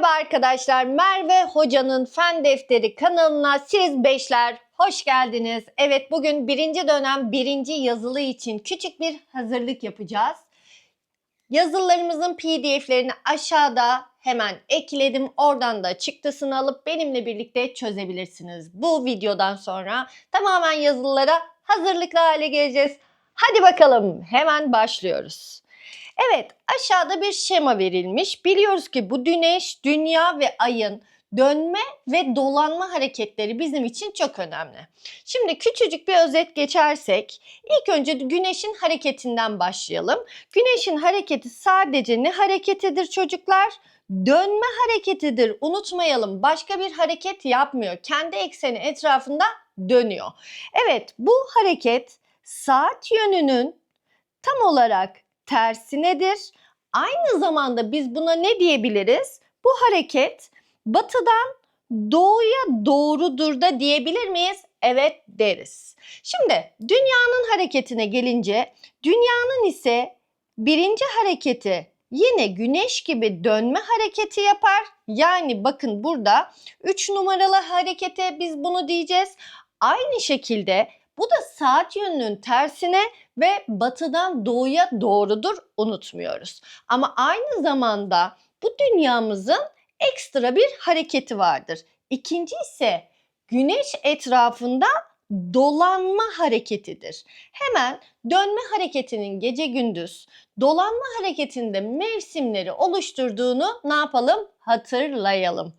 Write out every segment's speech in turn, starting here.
Merhaba arkadaşlar. Merve Hoca'nın Fen Defteri kanalına siz beşler hoş geldiniz. Evet bugün birinci dönem birinci yazılı için küçük bir hazırlık yapacağız. Yazılarımızın pdf'lerini aşağıda hemen ekledim. Oradan da çıktısını alıp benimle birlikte çözebilirsiniz. Bu videodan sonra tamamen yazılılara hazırlıklı hale geleceğiz. Hadi bakalım hemen başlıyoruz. Evet aşağıda bir şema verilmiş. Biliyoruz ki bu güneş, dünya ve ayın dönme ve dolanma hareketleri bizim için çok önemli. Şimdi küçücük bir özet geçersek ilk önce güneşin hareketinden başlayalım. Güneşin hareketi sadece ne hareketidir çocuklar? Dönme hareketidir. Unutmayalım başka bir hareket yapmıyor. Kendi ekseni etrafında dönüyor. Evet bu hareket saat yönünün tam olarak tersinedir. Aynı zamanda biz buna ne diyebiliriz? Bu hareket batıdan doğuya doğrudur da diyebilir miyiz? Evet deriz. Şimdi dünyanın hareketine gelince dünyanın ise birinci hareketi yine güneş gibi dönme hareketi yapar. Yani bakın burada 3 numaralı harekete biz bunu diyeceğiz. Aynı şekilde bu da saat yönünün tersine ve batıdan doğuya doğrudur unutmuyoruz. Ama aynı zamanda bu dünyamızın ekstra bir hareketi vardır. İkinci ise güneş etrafında dolanma hareketidir. Hemen dönme hareketinin gece gündüz, dolanma hareketinde mevsimleri oluşturduğunu ne yapalım? Hatırlayalım.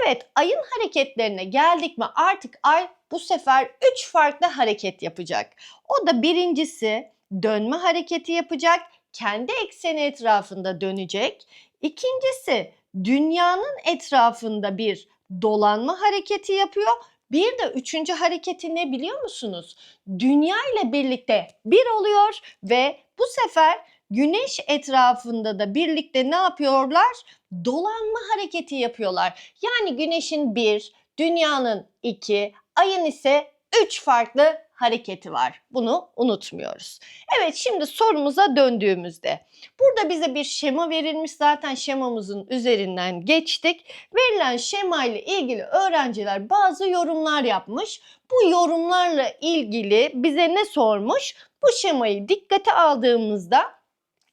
Evet, ayın hareketlerine geldik mi artık ay bu sefer 3 farklı hareket yapacak. O da birincisi dönme hareketi yapacak, kendi ekseni etrafında dönecek. İkincisi dünyanın etrafında bir dolanma hareketi yapıyor. Bir de üçüncü hareketi ne biliyor musunuz? Dünya ile birlikte bir oluyor ve bu sefer güneş etrafında da birlikte ne yapıyorlar? Dolanma hareketi yapıyorlar. Yani güneşin bir, dünyanın iki, ayın ise üç farklı hareketi var. Bunu unutmuyoruz. Evet şimdi sorumuza döndüğümüzde burada bize bir şema verilmiş zaten şemamızın üzerinden geçtik. Verilen şema ile ilgili öğrenciler bazı yorumlar yapmış. Bu yorumlarla ilgili bize ne sormuş? Bu şemayı dikkate aldığımızda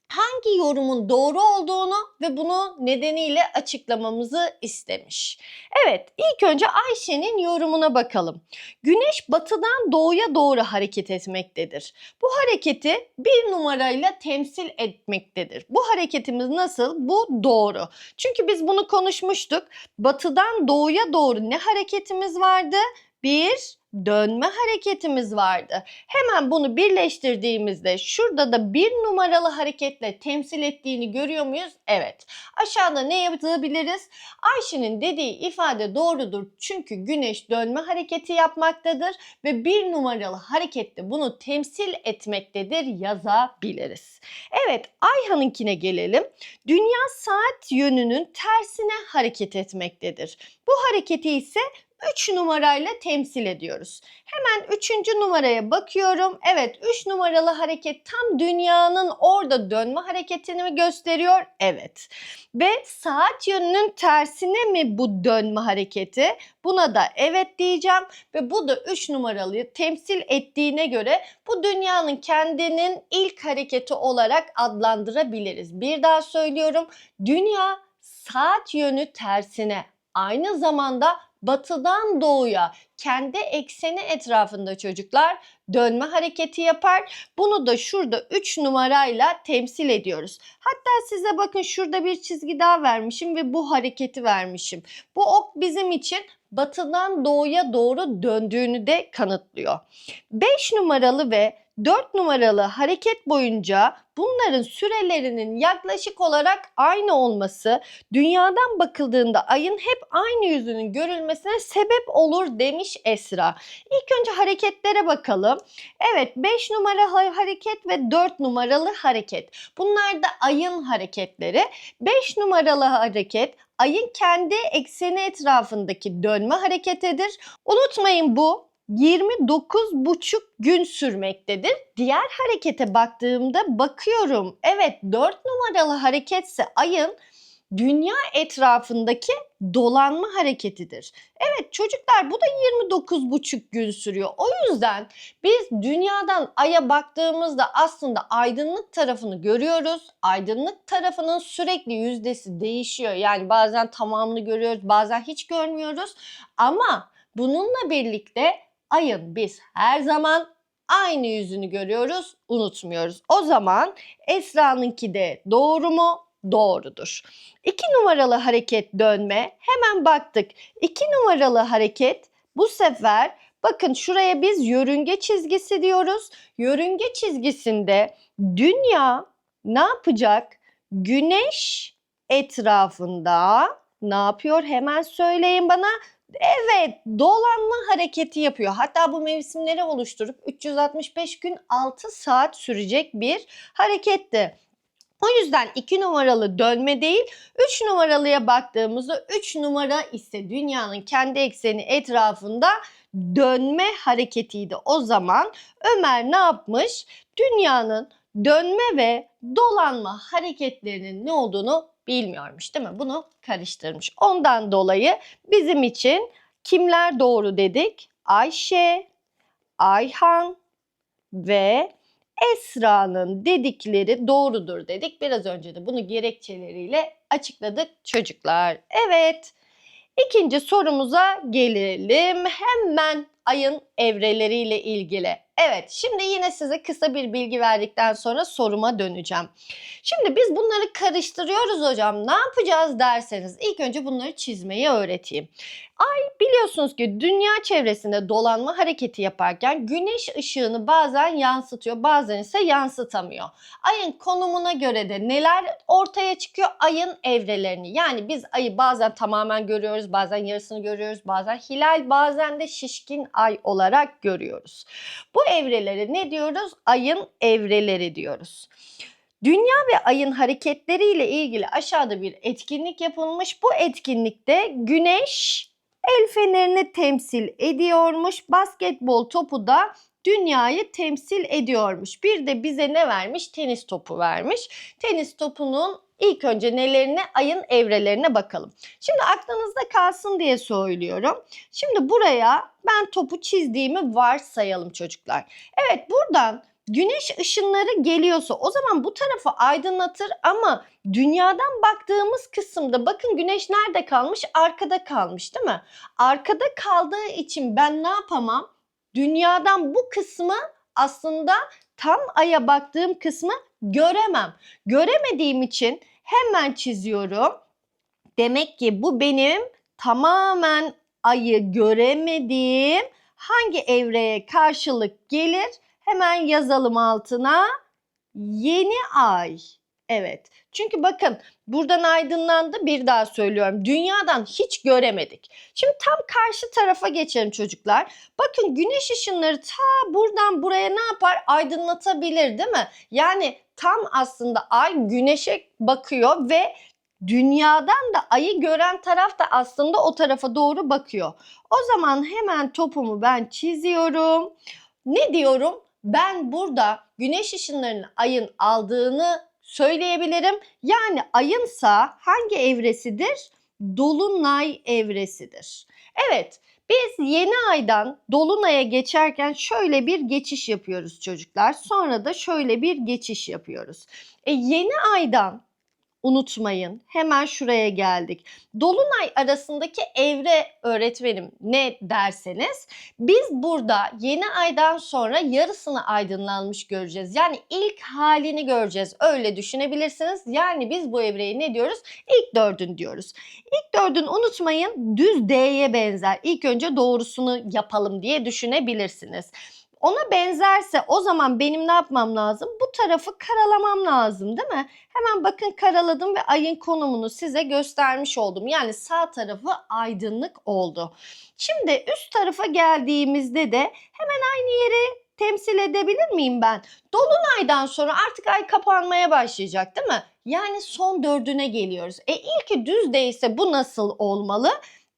hangi yorumun doğru olduğunu ve bunu nedeniyle açıklamamızı istemiş. Evet, ilk önce Ayşe'nin yorumuna bakalım. Güneş batıdan doğuya doğru hareket etmektedir. Bu hareketi bir numarayla temsil etmektedir. Bu hareketimiz nasıl? Bu doğru. Çünkü biz bunu konuşmuştuk. Batıdan doğuya doğru ne hareketimiz vardı? Bir dönme hareketimiz vardı. Hemen bunu birleştirdiğimizde şurada da bir numaralı hareketle temsil ettiğini görüyor muyuz? Evet. Aşağıda ne yapabiliriz? Ayşe'nin dediği ifade doğrudur. Çünkü güneş dönme hareketi yapmaktadır ve bir numaralı harekette bunu temsil etmektedir yazabiliriz. Evet Ayhan'ınkine gelelim. Dünya saat yönünün tersine hareket etmektedir. Bu hareketi ise 3 numarayla temsil ediyoruz. Hemen 3. numaraya bakıyorum. Evet 3 numaralı hareket tam dünyanın orada dönme hareketini mi gösteriyor? Evet. Ve saat yönünün tersine mi bu dönme hareketi? Buna da evet diyeceğim ve bu da 3 numaralı temsil ettiğine göre bu dünyanın kendinin ilk hareketi olarak adlandırabiliriz. Bir daha söylüyorum. Dünya saat yönü tersine aynı zamanda batıdan doğuya kendi ekseni etrafında çocuklar dönme hareketi yapar. Bunu da şurada 3 numarayla temsil ediyoruz. Hatta size bakın şurada bir çizgi daha vermişim ve bu hareketi vermişim. Bu ok bizim için batıdan doğuya doğru döndüğünü de kanıtlıyor. 5 numaralı ve 4 numaralı hareket boyunca bunların sürelerinin yaklaşık olarak aynı olması dünyadan bakıldığında ayın hep aynı yüzünün görülmesine sebep olur demiş Esra. İlk önce hareketlere bakalım. Evet 5 numaralı hareket ve 4 numaralı hareket. Bunlar da ayın hareketleri. 5 numaralı hareket ayın kendi ekseni etrafındaki dönme hareketidir. Unutmayın bu 29,5 gün sürmektedir. Diğer harekete baktığımda bakıyorum. Evet 4 numaralı hareketse ayın dünya etrafındaki dolanma hareketidir. Evet çocuklar bu da 29,5 gün sürüyor. O yüzden biz dünyadan aya baktığımızda aslında aydınlık tarafını görüyoruz. Aydınlık tarafının sürekli yüzdesi değişiyor. Yani bazen tamamını görüyoruz, bazen hiç görmüyoruz. Ama bununla birlikte ayın biz her zaman aynı yüzünü görüyoruz, unutmuyoruz. O zaman Esra'nınki de doğru mu? Doğrudur. İki numaralı hareket dönme. Hemen baktık. İki numaralı hareket bu sefer bakın şuraya biz yörünge çizgisi diyoruz. Yörünge çizgisinde dünya ne yapacak? Güneş etrafında ne yapıyor? Hemen söyleyin bana. Evet, dolanma hareketi yapıyor. Hatta bu mevsimleri oluşturup 365 gün 6 saat sürecek bir hareketti. O yüzden 2 numaralı dönme değil, 3 numaralıya baktığımızda 3 numara ise dünyanın kendi ekseni etrafında dönme hareketiydi. O zaman Ömer ne yapmış? Dünyanın dönme ve dolanma hareketlerinin ne olduğunu bilmiyormuş değil mi? Bunu karıştırmış. Ondan dolayı bizim için kimler doğru dedik? Ayşe, Ayhan ve Esra'nın dedikleri doğrudur dedik. Biraz önce de bunu gerekçeleriyle açıkladık çocuklar. Evet. İkinci sorumuza gelelim. Hemen ayın evreleriyle ilgili. Evet, şimdi yine size kısa bir bilgi verdikten sonra soruma döneceğim. Şimdi biz bunları karıştırıyoruz hocam. Ne yapacağız derseniz ilk önce bunları çizmeyi öğreteyim. Ay biliyorsunuz ki dünya çevresinde dolanma hareketi yaparken güneş ışığını bazen yansıtıyor, bazen ise yansıtamıyor. Ayın konumuna göre de neler ortaya çıkıyor? Ayın evrelerini. Yani biz ayı bazen tamamen görüyoruz, bazen yarısını görüyoruz, bazen hilal, bazen de şişkin ay olarak görüyoruz. Bu evreleri ne diyoruz? Ayın evreleri diyoruz. Dünya ve ayın hareketleriyle ilgili aşağıda bir etkinlik yapılmış. Bu etkinlikte güneş el fenerini temsil ediyormuş. Basketbol topu da dünyayı temsil ediyormuş. Bir de bize ne vermiş? Tenis topu vermiş. Tenis topunun ilk önce nelerine, ayın evrelerine bakalım. Şimdi aklınızda kalsın diye söylüyorum. Şimdi buraya ben topu çizdiğimi varsayalım çocuklar. Evet buradan güneş ışınları geliyorsa o zaman bu tarafı aydınlatır ama dünyadan baktığımız kısımda bakın güneş nerede kalmış? Arkada kalmış değil mi? Arkada kaldığı için ben ne yapamam? Dünyadan bu kısmı aslında tam aya baktığım kısmı göremem. Göremediğim için hemen çiziyorum. Demek ki bu benim tamamen ayı göremediğim hangi evreye karşılık gelir? Hemen yazalım altına. Yeni ay. Evet. Çünkü bakın buradan aydınlandı bir daha söylüyorum. Dünyadan hiç göremedik. Şimdi tam karşı tarafa geçelim çocuklar. Bakın güneş ışınları ta buradan buraya ne yapar? Aydınlatabilir değil mi? Yani tam aslında ay güneşe bakıyor ve dünyadan da ayı gören taraf da aslında o tarafa doğru bakıyor. O zaman hemen topumu ben çiziyorum. Ne diyorum? Ben burada güneş ışınlarını ayın aldığını söyleyebilirim. Yani ayınsa hangi evresidir? Dolunay evresidir. Evet, biz yeni aydan dolunaya geçerken şöyle bir geçiş yapıyoruz çocuklar. Sonra da şöyle bir geçiş yapıyoruz. E yeni aydan unutmayın. Hemen şuraya geldik. Dolunay arasındaki evre öğretmenim ne derseniz biz burada yeni aydan sonra yarısını aydınlanmış göreceğiz. Yani ilk halini göreceğiz. Öyle düşünebilirsiniz. Yani biz bu evreye ne diyoruz? İlk dördün diyoruz. İlk dördün unutmayın düz D'ye benzer. İlk önce doğrusunu yapalım diye düşünebilirsiniz. Ona benzerse o zaman benim ne yapmam lazım? Bu tarafı karalamam lazım değil mi? Hemen bakın karaladım ve ayın konumunu size göstermiş oldum. Yani sağ tarafı aydınlık oldu. Şimdi üst tarafa geldiğimizde de hemen aynı yeri temsil edebilir miyim ben? Dolunaydan sonra artık ay kapanmaya başlayacak değil mi? Yani son dördüne geliyoruz. E ilki düz değilse bu nasıl olmalı?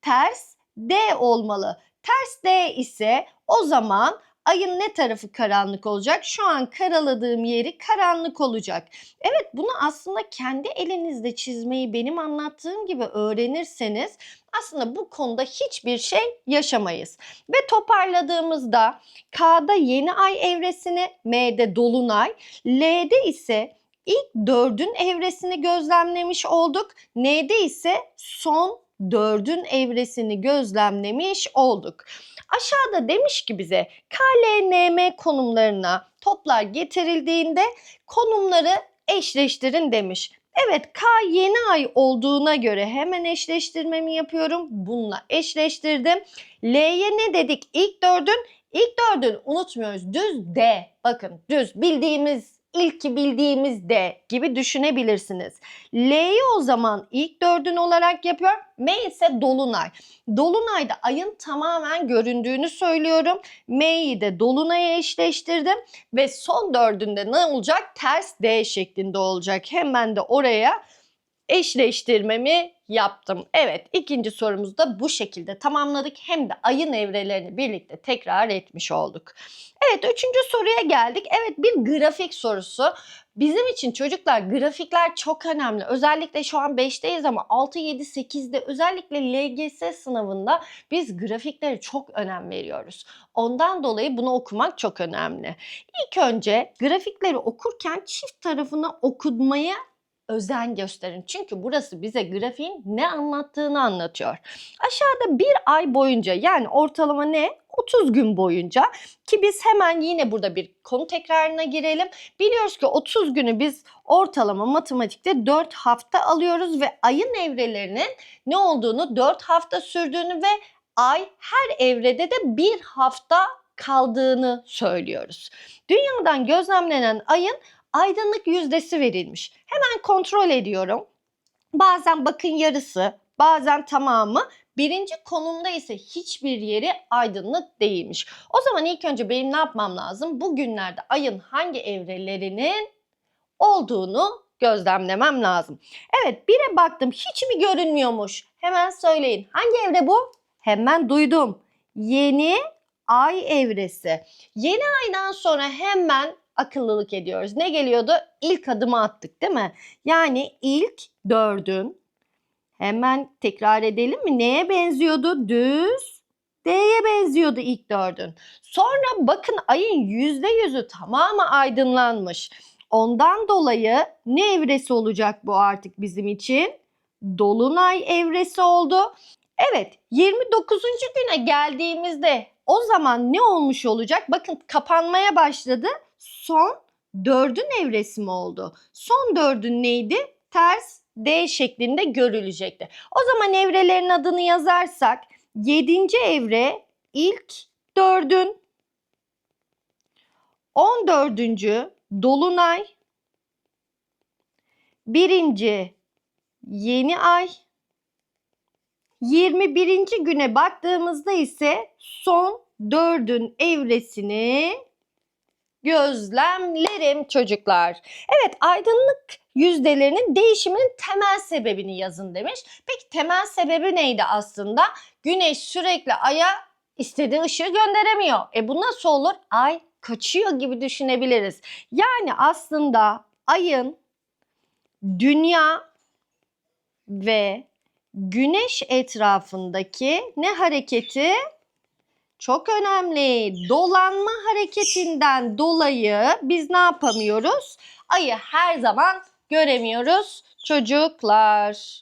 Ters D olmalı. Ters D ise o zaman ayın ne tarafı karanlık olacak? Şu an karaladığım yeri karanlık olacak. Evet bunu aslında kendi elinizde çizmeyi benim anlattığım gibi öğrenirseniz aslında bu konuda hiçbir şey yaşamayız. Ve toparladığımızda K'da yeni ay evresini, M'de dolunay, L'de ise ilk dördün evresini gözlemlemiş olduk. N'de ise son dördün evresini gözlemlemiş olduk. Aşağıda demiş ki bize KLNM konumlarına toplar getirildiğinde konumları eşleştirin demiş. Evet K yeni ay olduğuna göre hemen eşleştirmemi yapıyorum. Bununla eşleştirdim. L'ye ne dedik? İlk dördün İlk dördün unutmuyoruz. Düz D. Bakın düz bildiğimiz ilki bildiğimiz D gibi düşünebilirsiniz. L'yi o zaman ilk dördün olarak yapıyor. M ise dolunay. Dolunayda ayın tamamen göründüğünü söylüyorum. M'yi de dolunaya eşleştirdim ve son dördünde ne olacak? Ters D şeklinde olacak. Hemen de oraya eşleştirmemi yaptım. Evet ikinci sorumuzu da bu şekilde tamamladık. Hem de ayın evrelerini birlikte tekrar etmiş olduk. Evet üçüncü soruya geldik. Evet bir grafik sorusu. Bizim için çocuklar grafikler çok önemli. Özellikle şu an 5'teyiz ama 6, 7, 8'de özellikle LGS sınavında biz grafiklere çok önem veriyoruz. Ondan dolayı bunu okumak çok önemli. İlk önce grafikleri okurken çift tarafını okutmaya özen gösterin. Çünkü burası bize grafiğin ne anlattığını anlatıyor. Aşağıda bir ay boyunca yani ortalama ne? 30 gün boyunca ki biz hemen yine burada bir konu tekrarına girelim. Biliyoruz ki 30 günü biz ortalama matematikte 4 hafta alıyoruz ve ayın evrelerinin ne olduğunu 4 hafta sürdüğünü ve ay her evrede de bir hafta kaldığını söylüyoruz. Dünyadan gözlemlenen ayın aydınlık yüzdesi verilmiş. Hemen kontrol ediyorum. Bazen bakın yarısı, bazen tamamı. Birinci konumda ise hiçbir yeri aydınlık değilmiş. O zaman ilk önce benim ne yapmam lazım? Bugünlerde ayın hangi evrelerinin olduğunu gözlemlemem lazım. Evet bire baktım hiç mi görünmüyormuş? Hemen söyleyin. Hangi evre bu? Hemen duydum. Yeni ay evresi. Yeni aydan sonra hemen akıllılık ediyoruz. Ne geliyordu? İlk adımı attık değil mi? Yani ilk dördün hemen tekrar edelim mi? Neye benziyordu? Düz D'ye benziyordu ilk dördün. Sonra bakın ayın yüzde yüzü tamamı aydınlanmış. Ondan dolayı ne evresi olacak bu artık bizim için? Dolunay evresi oldu. Evet 29. güne geldiğimizde o zaman ne olmuş olacak? Bakın kapanmaya başladı. Son dördün evresi oldu? Son dördün neydi? Ters D şeklinde görülecekti. O zaman evrelerin adını yazarsak 7. evre ilk dördün 14. dolunay birinci yeni ay 21. güne baktığımızda ise son dördün evresini gözlemlerim çocuklar. Evet aydınlık yüzdelerinin değişiminin temel sebebini yazın demiş. Peki temel sebebi neydi aslında? Güneş sürekli aya istediği ışığı gönderemiyor. E bu nasıl olur? Ay kaçıyor gibi düşünebiliriz. Yani aslında ayın dünya ve güneş etrafındaki ne hareketi? Çok önemli. Dolanma hareketinden dolayı biz ne yapamıyoruz? Ayı her zaman göremiyoruz çocuklar.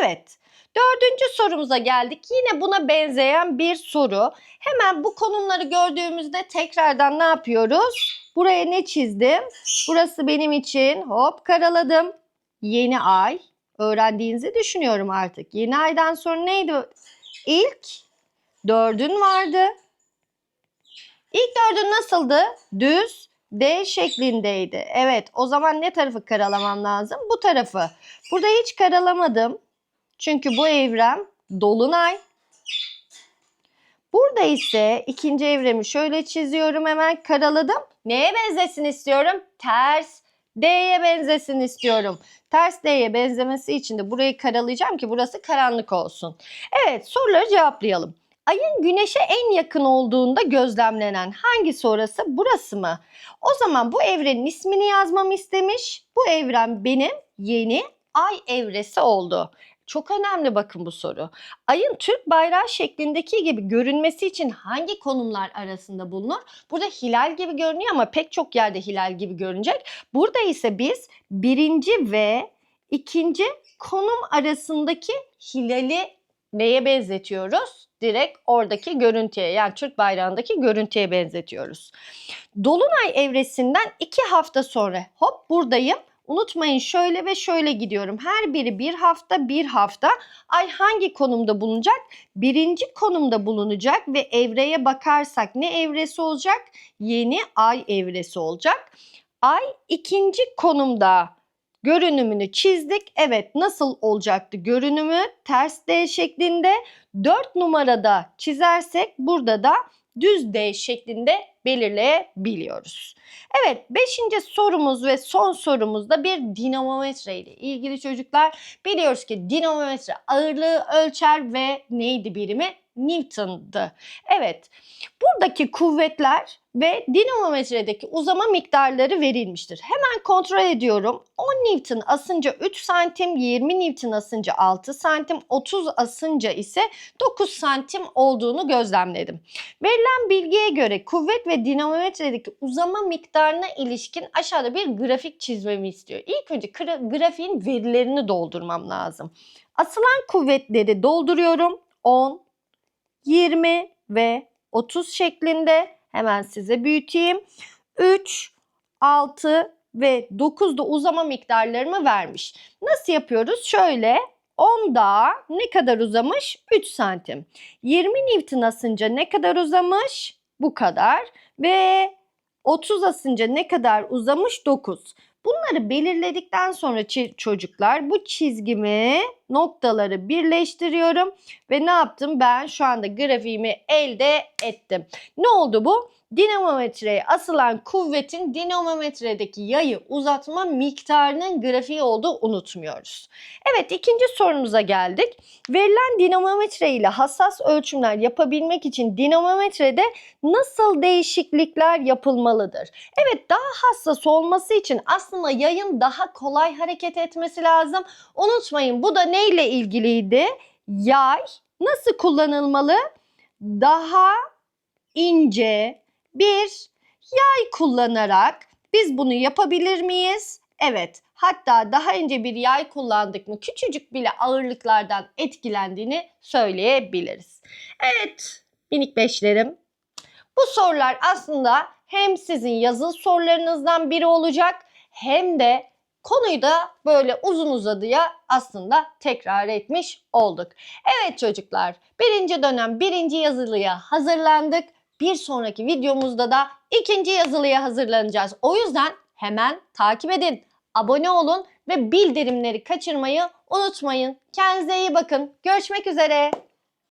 Evet. Dördüncü sorumuza geldik. Yine buna benzeyen bir soru. Hemen bu konumları gördüğümüzde tekrardan ne yapıyoruz? Buraya ne çizdim? Burası benim için hop karaladım. Yeni ay. Öğrendiğinizi düşünüyorum artık. Yeni aydan sonra neydi? İlk dördün vardı. İlk dördün nasıldı? Düz D şeklindeydi. Evet o zaman ne tarafı karalamam lazım? Bu tarafı. Burada hiç karalamadım. Çünkü bu evrem dolunay. Burada ise ikinci evremi şöyle çiziyorum hemen karaladım. Neye benzesin istiyorum? Ters D'ye benzesin istiyorum. Ters D'ye benzemesi için de burayı karalayacağım ki burası karanlık olsun. Evet soruları cevaplayalım. Ayın güneşe en yakın olduğunda gözlemlenen hangisi orası? Burası mı? O zaman bu evrenin ismini yazmamı istemiş. Bu evren benim yeni ay evresi oldu. Çok önemli bakın bu soru. Ayın Türk bayrağı şeklindeki gibi görünmesi için hangi konumlar arasında bulunur? Burada hilal gibi görünüyor ama pek çok yerde hilal gibi görünecek. Burada ise biz birinci ve ikinci konum arasındaki hilali neye benzetiyoruz? Direkt oradaki görüntüye yani Türk bayrağındaki görüntüye benzetiyoruz. Dolunay evresinden iki hafta sonra hop buradayım. Unutmayın şöyle ve şöyle gidiyorum. Her biri bir hafta bir hafta. Ay hangi konumda bulunacak? Birinci konumda bulunacak ve evreye bakarsak ne evresi olacak? Yeni ay evresi olacak. Ay ikinci konumda görünümünü çizdik. Evet nasıl olacaktı görünümü? Ters D şeklinde. 4 numarada çizersek burada da düz D şeklinde belirleyebiliyoruz. Evet 5. sorumuz ve son sorumuzda bir dinamometre ile ilgili çocuklar. Biliyoruz ki dinamometre ağırlığı ölçer ve neydi birimi? Newton'dı. Evet buradaki kuvvetler ve dinamometredeki uzama miktarları verilmiştir. Hemen kontrol ediyorum. 10 Newton asınca 3 santim, 20 Newton asınca 6 santim, 30 asınca ise 9 santim olduğunu gözlemledim. Verilen bilgiye göre kuvvet ve dinamometredeki uzama miktarına ilişkin aşağıda bir grafik çizmemi istiyor. İlk önce gra- grafiğin verilerini doldurmam lazım. Asılan kuvvetleri dolduruyorum. 10, 20 ve 30 şeklinde hemen size büyüteyim. 3, 6 ve 9 da uzama miktarlarımı vermiş. Nasıl yapıyoruz? Şöyle 10 daha ne kadar uzamış? 3 santim. 20 Newton asınca ne kadar uzamış? Bu kadar. Ve 30 asınca ne kadar uzamış? 9. Bunları belirledikten sonra çocuklar bu çizgimi noktaları birleştiriyorum ve ne yaptım? Ben şu anda grafiğimi elde ettim. Ne oldu bu? Dinamometreye asılan kuvvetin dinamometredeki yayı uzatma miktarının grafiği olduğu unutmuyoruz. Evet ikinci sorumuza geldik. Verilen dinamometre ile hassas ölçümler yapabilmek için dinamometrede nasıl değişiklikler yapılmalıdır? Evet daha hassas olması için aslında yayın daha kolay hareket etmesi lazım. Unutmayın bu da neyle ilgiliydi? Yay nasıl kullanılmalı? Daha ince bir yay kullanarak biz bunu yapabilir miyiz? Evet. Hatta daha ince bir yay kullandık mı küçücük bile ağırlıklardan etkilendiğini söyleyebiliriz. Evet minik beşlerim. Bu sorular aslında hem sizin yazılı sorularınızdan biri olacak hem de konuyu da böyle uzun uzadıya aslında tekrar etmiş olduk. Evet çocuklar birinci dönem birinci yazılıya hazırlandık. Bir sonraki videomuzda da ikinci yazılıya hazırlanacağız. O yüzden hemen takip edin, abone olun ve bildirimleri kaçırmayı unutmayın. Kendinize iyi bakın. Görüşmek üzere.